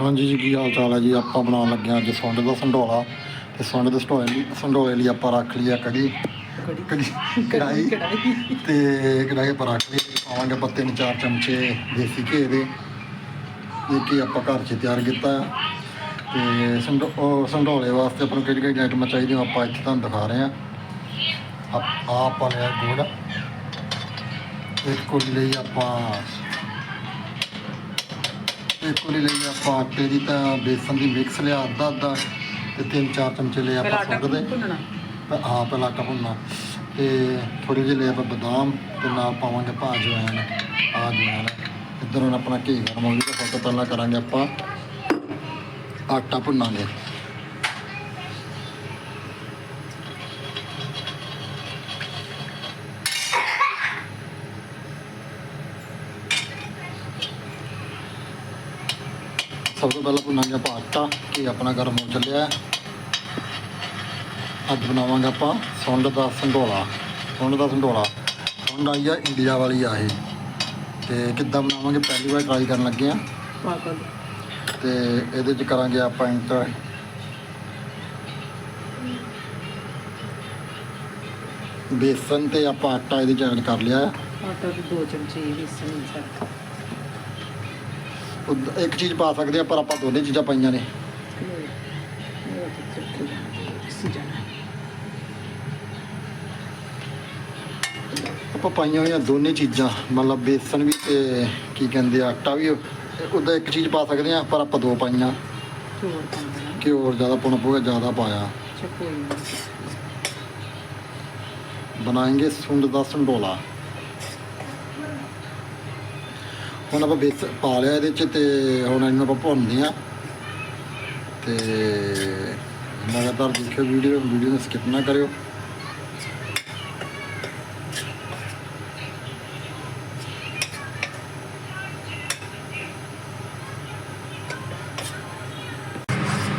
ਹਾਂਜੀ ਜੀ ਕੀ ਹਾਲ ਚਾਲ ਹੈ ਜੀ? ਆਪਾਂ ਬਣਾਉਣ ਲੱਗੇ ਹਾਂ ਅੱਜ ਸੁੰਡ ਦਾ ਸੰਢੋਲਾ ਤੇ ਸੁੰਡ ਦੇ ਸੰਢੋਲੇ ਲਈ ਸੰਢੋਲੇ ਲਈ ਆਪਾਂ ਰੱਖ ਲਈ ਆ ਕੜੀ। ਕੜੀ। ਕੜੀ ਕੜਾਈ ਤੇ ਕੜਾਈ ਆਪਾਂ ਰੱਖ ਲਈ। ਪਾਵਾਂਗੇ ਆਪਾਂ ਤਿੰਨ ਚਾਰ ਚਮਚੇ ਦੇਸੀ ਘੀ ਦੇ। ਇਹ ਕੀ ਆਪਾਂ ਘਰ 'ਚ ਤਿਆਰ ਕੀਤਾ। ਤੇ ਉਹ ਸੰਢੋਲੇ ਵਾਸਤੇ ਆਪਾਂ ਨੂੰ ਕਿਹੜੀ ਕਿਹੜੀ ਆਈਟਮਾਂ ਚਾਹੀਦੀਆਂ ਆਪਾਂ ਇੱਥੇ ਤੁਹਾਨੂੰ ਦਿਖਾ ਰਹੇ ਆ ਆ ਆਪਾਂ ਲਿਆ ਗੁੜ। ਇੱਕ ਕੋਲੀ ਲਈ ਆਪਾਂ ਇੱਕ ਕੋਲੀ ਲਈ ਆਪਾਂ ਆਟੇ ਦੀ ਤਾਂ ਬੇਸਨ ਦੀ ਮਿਕਸ ਲਿਆ ਅੱਧਾ ਅੱਧਾ ਤੇ ਤਿੰਨ ਚਾਰ ਚਮਚੇ ਪਹਿਲਾਂ ਆਪਾਂ ਆਟਾ ਸੁੱਟ ਦੇ ਭੁੰਨਣਾ ਹਾਂ ਪਹਿਲਾਂ ਆਟਾ ਭੁੰਨਣਾ। ਤੇ ਥੋੜੀ ਜਿਹੀ ਲੈ ਆਪਾਂ ਬਦਾਮ ਤੇ ਨਾਲ ਪਾਵਾਂਗੇ ਭਾਜ ਜਵੈਣ ਆ ਜਵੈਣ ਇੱਧਰ ਹੁਣ ਆਪਣਾ ਘੀ ਗਰਮ ਹੋ ਗਿਆ ਤੋਂ ਪਹਿਲਾਂ ਕਰਾਂਗੇ ਆਪਾਂ ਆਟਾ ਭੁੰਨਾਂਗੇ। ਸਭ ਤੋਂ ਪਹਿਲਾਂ ਭੁੰਨਾਂਗੇ ਆਪਾਂ ਆਟਾ ਘੀ ਆਪਣਾ ਗਰਮ ਹੋ ਚੱਲਿਆ। ਹੈ ਅੱਜ ਬਣਾਵਾਂਗੇ ਆਪਾਂ ਸੁੰਡ ਦਾ ਸੰਢੋਲਾ ਸੁੰਡ ਦਾ ਸੰਢੋਲਾ ਸੁੰਡ ਆਈ ਆ ਇੰਡੀਆ ਵਾਲੀ ਆ ਇਹ। ਤੇ ਕਿੱਦਾਂ ਬਣਾਵਾਂਗੇ ਪਹਿਲੀ ਵਾਰ ਟਰਾਈ ਕਰਨ ਲੱਗੇ ਆ। ਤੇ ਇਹਦੇ ਚ ਕਰਾਂਗੇ ਆਪਾਂ ਇੰਟਰ। ਬੇਸਨ ਤੇ ਆਪਾਂ ਆਟਾ ਇਹਦੇ ਚ ਐਡ ਕਰ ਲਿਆ। ਆਟਾ ਦੇ ਦੋ ਚਮਚੇ ਵੇਸਣ ਮਿਕਸਰ ਇੱਕ ਚੀਜ਼ ਪਾ ਸਕਦੇ ਆ ਪਰ ਆਪਾਂ ਦੋਨੇ ਚੀਜ਼ਾਂ ਪਾਈਆਂ ਨੇ। ਆਪਾਂ ਪਾਈਆਂ ਹੋਈਆਂ ਦੋਨੇ ਚੀਜ਼ਾਂ ਮਤਲਬ ਬੇਸਨ ਵੀ ਤੇ ਕੀ ਕਹਿੰਦੇ ਆ, ਆਟਾ ਵੀ ਉਹਦਾ ਇੱਕ ਚੀਜ਼ ਪਾ ਸਕਦੇ ਆ ਪਰ ਆਪਾਂ ਦੋ ਪਾਈਆਂ। ਕਿ ਹੋਰ ਜ਼ਿਆਦਾ ਪਾਉਣਾ ਪਊਗਾ ਜ਼ਿਆਦਾ ਪਾਇਆ। ਬਣਾएंगे ਸੁੰਡ ਦਾ ਸੰਡੋਲਾ। ਹੁਣ ਆਪਾਂ ਬੇਸ ਪਾ ਲਿਆ ਇਹਦੇ ਚ ਤੇ ਹੁਣ ਇਹਨੂੰ ਆਪਾਂ ਭੁੰਨਦੇ ਆ ਤੇ ਲਗਾਤਾਰ ਦੇਖਿਓ ਵੀਡੀਓ ਵੀਡੀਓ ਨੂੰ ਸਕਿਪ ਨਾ ਕਰਿਓ।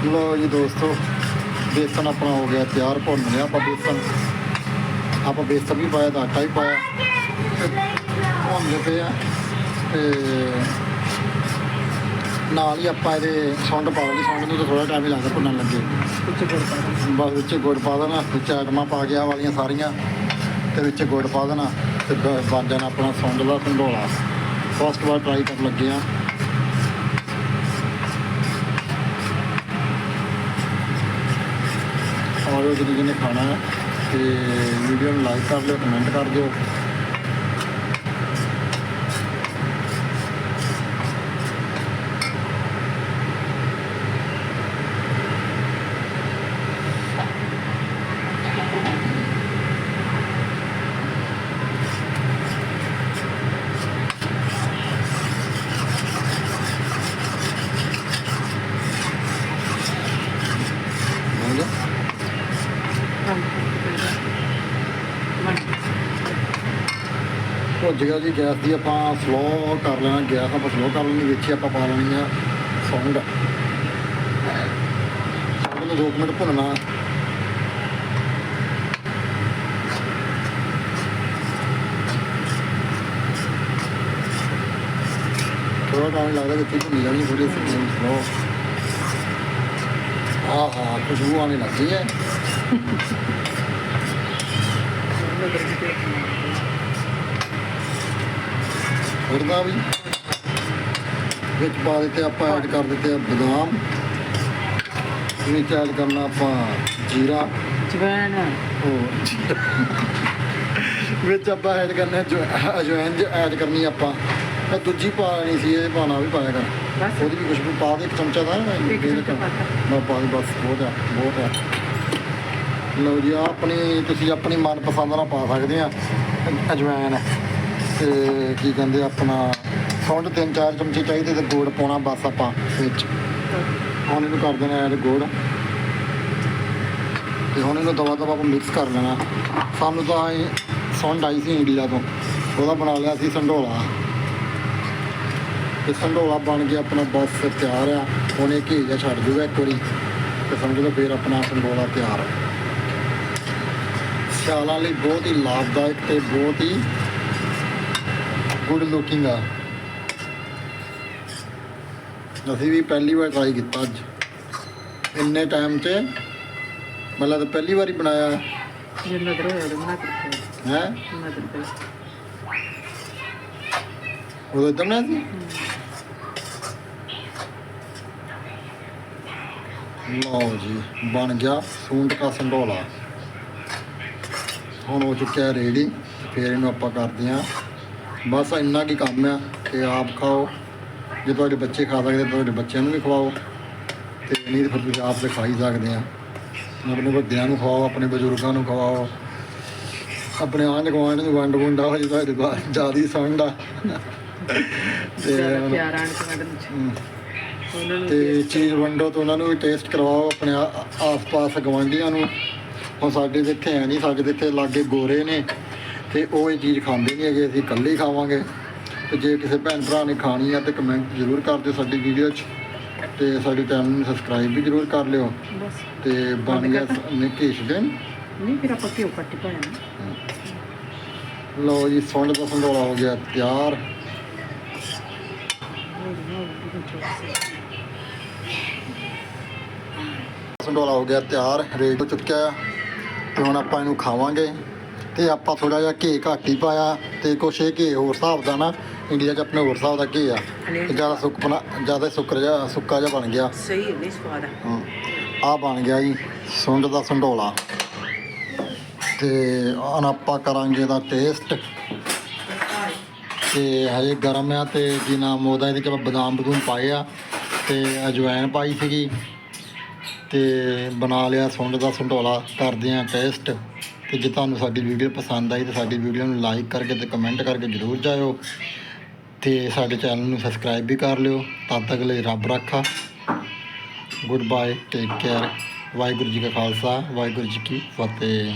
ਲੋ ਜੀ ਦੋਸਤੋ, ਬੇਸਨ ਆਪਣਾ ਹੋ ਗਿਆ ਤਿਆਰ, ਭੁੰਨ ਲਿਆ ਆਪਾਂ ਬੇਸਨ। ਆਪਾਂ ਬੇਸਨ ਵੀ ਪਾਇਆ ਤਾਂ ਆਟਾ ਵੀ ਪਾਇਆ। ਭੁੰਨਦੇ ਪਏ ਆ। ਤੇ ਨਾਲ ਹੀ ਆਪਾਂ ਇਹਦੇ ਸੁੰਡ ਪਾ ਲਈ ਸੁੰਡ ਨੂੰ ਥੋੜਾ ਟਾਈਮ ਹੀ ਲੱਗਦਾ ਭੁੰਨਣ ਲੱਗੇ। ਕੁਝ ਗੁੜ ਪਾ ਦੇਣਾ। ਬਸ ਵਿੱਚ ਗੁੜ ਪਾ ਦੇਣਾ ਵਿੱਚ ਆਈਟਮਾਂ ਪਾ ਗਿਆ ਵਾਲੀਆਂ ਸਾਰੀਆਂ ਤੇ ਵਿੱਚ ਗੁੜ ਪਾ ਦੇਣਾ ਤੇ ਬਣ ਜਾਣਾ ਆਪਣਾ ਸੁੰਡ ਦਾ ਸੰਡੋਲਾ ਫਸਟ ਵਾਰ ਟਰਾਈ ਕਰਨ ਲੱਗੇ ਆ ਔਰ ਜਿਹਨੇ ਜਿਹਨੇ ਖਾਣਾ ਤੇ ਵੀਡੀਓ ਨੂੰ ਲਾਈਕ ਕਰ ਲਿਓ ਕਮੈਂਟ ਕਰ ਦਿਓ ਬਣ ਗਿਆ ਭੁੱਜ ਗਿਆ ਜੀ, ਗੈਸ ਦੀ ਆਪਾਂ ਸਲੋ ਕਰ ਲੈਣਾ, ਗੈਸ ਆਪਾਂ ਸਲੋ ਕਰ ਲੈਣੀ, ਵਿੱਚ ਹੀ ਆਪਾਂ ਪਾ ਲੈਣੀ ਆ ਸੌਂਡ ਸੌਂਡ ਨੂੰ 2 ਮਿੰਟ ਭੁੰਨਣਾ। ਥੋੜਾ ਟਾਈਮ ਲੱਗਦਾ ਵਿੱਚ ਹੀ ਭੁੰਨੀ ਜਾਣੀ ਥੋੜੀ ਸਲੋ ਆਹ, ਖੁਸ਼ਬੂ ਆਉਣੀ ਲੱਗੀ ਹੈ। ਫਿਰਦਾ ਵੀ। ਵਿੱਚ ਪਾ ਦਿੱਤੇ ਆਪਾਂ ਐਡ ਕਰ ਦਿੱਤੇ ਆ ਬਦਾਮ। ਵਿੱਚ ਐਡ ਕਰਨਾ ਆਪਾਂ ਜੀਰਾ। ਜਵੈਣ। ਉਹ। ਵਿੱਚ ਆਪਾਂ ਐਡ ਕਰਨਾ ਜੋ ਅਜਵਾਇਨ ਐਡ ਕਰਨੀ ਆਪਾਂ। ਤਾਂ ਦੂਜੀ ਪਾ ਲੈਣੀ ਸੀ ਇਹ ਪਾਣਾ ਵੀ ਪਾਇਆ ਕਰ। ਉਹਦੀ ਵੀ ਖੁਸ਼ਬੂ ਪਾ ਦੇ ਇੱਕ ਚਮਚਾ ਦਾ। ਮੈਂ ਪਾ ਦੇ ਬਸ ਬਹੁਤ ਆ ਬਹੁਤ ਆ। ਲਓ ਜੀ ਆਪਣੀ ਤੁਸੀਂ ਆਪਣੀ ਮਨਪਸੰਦ ਨਾਲ ਪਾ ਸਕਦੇ ਆ। ਅਜਵਾਇਨ ਤੇ ਕੀ ਕਹਿੰਦੇ ਆਪਣਾ ਸੁੰਡ ਤਿੰਨ ਚਾਰ ਚਮਚੇ ਚਾਹੀਦੇ ਤੇ ਗੁੜ ਪਾਉਣਾ ਬਸ ਆਪਾਂ ਵਿੱਚ। ਹੁਣ ਇਹਨੂੰ ਕਰ ਦੇਣਾ ਐਡ ਗੁੜ। ਤੇ ਹੁਣ ਇਹਨੂੰ ਦਵਾ ਦਵਾ ਆਪਾਂ ਮਿਕਸ ਕਰ ਲੈਣਾ। ਸਾਨੂੰ ਤਾਂ ਇਹ ਸੁੰਡ ਆਈ ਸੀ ਇੰਡੀਆ ਤੋਂ। ਉਹਦਾ ਬਣਾ ਲਿਆ ਸੀ ਸੰਢੋਲਾ ਤੇ ਸੰਢੋਲਾ ਬਣ ਗਿਆ ਆਪਣਾ ਬਸ ਤਿਆਰ ਆ। ਹੁਣ ਇਹ ਘੀ ਜਿਹਾ ਛੱਡ ਜੂਗਾ ਇੱਕ ਵਾਰੀ। ਤੇ ਸਮਝ ਲਓ ਫਿਰ ਆਪਣਾ ਸੰਢੋਲਾ ਤਿਆਰ ਸਿਆਲਾਂ ਲਈ ਬਹੁਤ ਹੀ ਲਾਭਦਾਇਕ ਤੇ ਬਹੁਤ ਹੀ ਗੁੱਡ ਲੁਕਿੰਗ ਆ। ਅਸੀਂ ਵੀ ਪਹਿਲੀ ਵਾਰ ਟਰਾਈ ਕੀਤਾ ਅੱਜ। ਇੰਨੇ ਟਾਈਮ 'ਚ ਮਤਲਬ ਤਾਂ ਪਹਿਲੀ ਵਾਰੀ ਬਣਾਇਆ। ਜੇ ਨਜ਼ਰ ਹੋਇਆ ਤਾਂ ਬਣਾ ਕੇ ਹੈ? ਨਜ਼ਰ ਤੇ ਸੀ। ਲਓ ਜੀ ਬਣ ਗਿਆ ਸੂੰਡ ਦਾ ਸੰਡੋਲਾ। ਹੁਣ ਹੋ ਚੁੱਕਿਆ ਰੈਡੀ ਫਿਰ ਇਹਨੂੰ ਆਪਾਂ ਕਰਦੇ ਹਾਂ ਬਸ ਇੰਨਾ ਕੀ ਕੰਮ ਆ ਕਿ ਆਪ ਖਾਓ ਜੇ ਤੁਹਾਡੇ ਬੱਚੇ ਖਾ ਸਕਦੇ ਤਾਂ ਤੁਹਾਡੇ ਬੱਚਿਆਂ ਨੂੰ ਵੀ ਖਵਾਓ ਤੇ ਨਹੀਂ ਤਾਂ ਫਿਰ ਤੁਸੀਂ ਆਪ ਤੇ ਖਾ ਹੀ ਸਕਦੇ ਆ। ਆਪਣੇ ਵੱਡਿਆਂ ਨੂੰ ਖਵਾਓ ਆਪਣੇ ਬਜ਼ੁਰਗਾਂ ਨੂੰ ਖਵਾਓ ਆਪਣੇ ਆਂਢ ਗੁਆਂਢ ਨੂੰ ਵੰਡ ਵੰਡਾ ਹੋ ਜੇ ਤੁਹਾਡੇ ਬਾਅਦ ਜ਼ਿਆਦਾ ਸੰਡ ਆ ਤੇ ਪਿਆਰ ਉਹਨਾਂ ਨੂੰ ਤੇ ਚੀਜ਼ ਵੰਡੋ ਤੇ ਉਹਨਾਂ ਨੂੰ ਵੀ ਟੇਸਟ ਕਰਵਾਓ ਆਪਣੇ ਆ- ਆਸ-ਪਾਸ ਗਵਾਂਢੀਆਂ ਨੂੰ। ਹੁਣ ਸਾਡੇ ਇੱਥੇ ਹੈ ਨਹੀਂ ਸਾਡੇ ਤੇ ਇੱਥੇ ਲਾਗੇ ਗੋਰੇ ਨੇ। ਤੇ ਉਹ ਇਹ ਚੀਜ਼ ਖਾਂਦੇ ਨਹੀਂ ਹੈਗੇ ਅਸੀਂ ਇਕੱਲੇ ਹੀ ਖਾਵਾਂਗੇ। ਤੇ ਜੇ ਕਿਸੇ ਭੈਣ ਭਰਾ ਨੇ ਖਾਣੀ ਆ ਤੇ ਕਮੈਂਟ ਜ਼ਰੂਰ ਕਰ ਦਿਓ ਸਾਡੀ ਵੀਡੀਓ 'ਚ। ਤੇ ਸਾਡੇ ਚੈਨਲ ਨੂੰ ਸਬਸਕ੍ਰਾਈਬ ਵੀ ਜ਼ਰੂਰ ਕਰ ਲਿਓ। ਬਸ। ਤੇ ਬਣ ਗਿਆ ਨਿਕੇਸ਼ ਦਿਨ ਨਹੀਂ ਫਿਰ ਆਪਾਂ ਘਿਓ ਕੱਟ ਪਾਇਆ ਨਾ। ਲਓ ਜੀ ਸੁੰਡ ਦਾ ਸੰਡੋਲਾ ਹੋ ਗਿਆ ਤਿਆਰ। ਸੰਡੋਲਾ ਹੋ ਗਿਆ ਤਿਆਰ ਰੇਡ ਹੋ ਚੁੱਕਿਆ। ਤੇ ਹੁਣ ਆਪਾਂ ਇਹਨੂੰ ਖਾਵਾਂਗੇ। ਤੇ ਆਪਾਂ ਥੋੜਾ ਜਿਹਾ ਘੀ ਘੱਟ ਹੀ ਪਾਇਆ ਤੇ ਕੁਛ ਇਹ ਘੀ ਹੋਰ ਹਿਸਾਬ ਦਾ ਨਾ ਇੰਡੀਆ 'ਚ ਆਪਣੇ ਹੋਰ ਹਿਸਾਬ ਦਾ ਘੀ ਆ। ਤੇ ਜ਼ਿਆਦਾ ਸੁੱਕਣਾ ਜ਼ਿਆਦਾ ਸੁੱਕਰ ਜਿਹਾ ਸੁੱਕਾ ਜਿਹਾ ਬਣ ਗਿਆ। ਸਹੀ ਹੈ ਨਹੀਂ ਸਵਾਦ ਆ। ਆ ਬਣ ਗਿਆ ਜੀ ਸੁੰਡ ਦਾ ਸੰਡੋਲਾ। ਤੇ ਹੁਣ ਆਪਾਂ ਕਰਾਂਗੇ ਇਹਦਾ ਟੇਸਟ ਤੇ ਹਜੇ ਗਰਮ ਆ ਤੇ ਕੀ ਨਾਮ ਉਹਦਾ ਇਹਦੇ ਚ ਆਪਾਂ ਬਦਾਮ ਬਦੂਮ ਪਾਏ ਆ ਤੇ ਅਜਵਾਇਣ ਪਾਈ ਸੀਗੀ। ਤੇ ਬਣਾ ਲਿਆ ਸੁੰਡ ਦਾ ਸੰਡੋਲਾ ਕਰਦੇ ਆ ਟੇਸਟ ਤੇ ਜੇ ਤੁਹਾਨੂੰ ਸਾਡੀ ਵੀਡੀਓ ਪਸੰਦ ਆਈ ਤਾਂ ਸਾਡੀ ਵੀਡੀਓ ਨੂੰ ਲਾਈਕ ਕਰਕੇ ਤੇ ਕਮੈਂਟ ਕਰਕੇ ਜਰੂਰ ਜਾਇਓ। ਤੇ ਸਾਡੇ ਚੈਨਲ ਨੂੰ ਸਬਸਕ੍ਰਾਈਬ ਵੀ ਕਰ ਲਿਓ। ਤਦ ਤੱਕ ਲਈ ਰੱਬ ਰੱਖਾ। Good bye take care Waheguru ji ਕਾ ਖਾਲਸਾ, ਵਾਹਿਗੁਰੂ ਜੀ ਕੀ ਫਤਿਹ।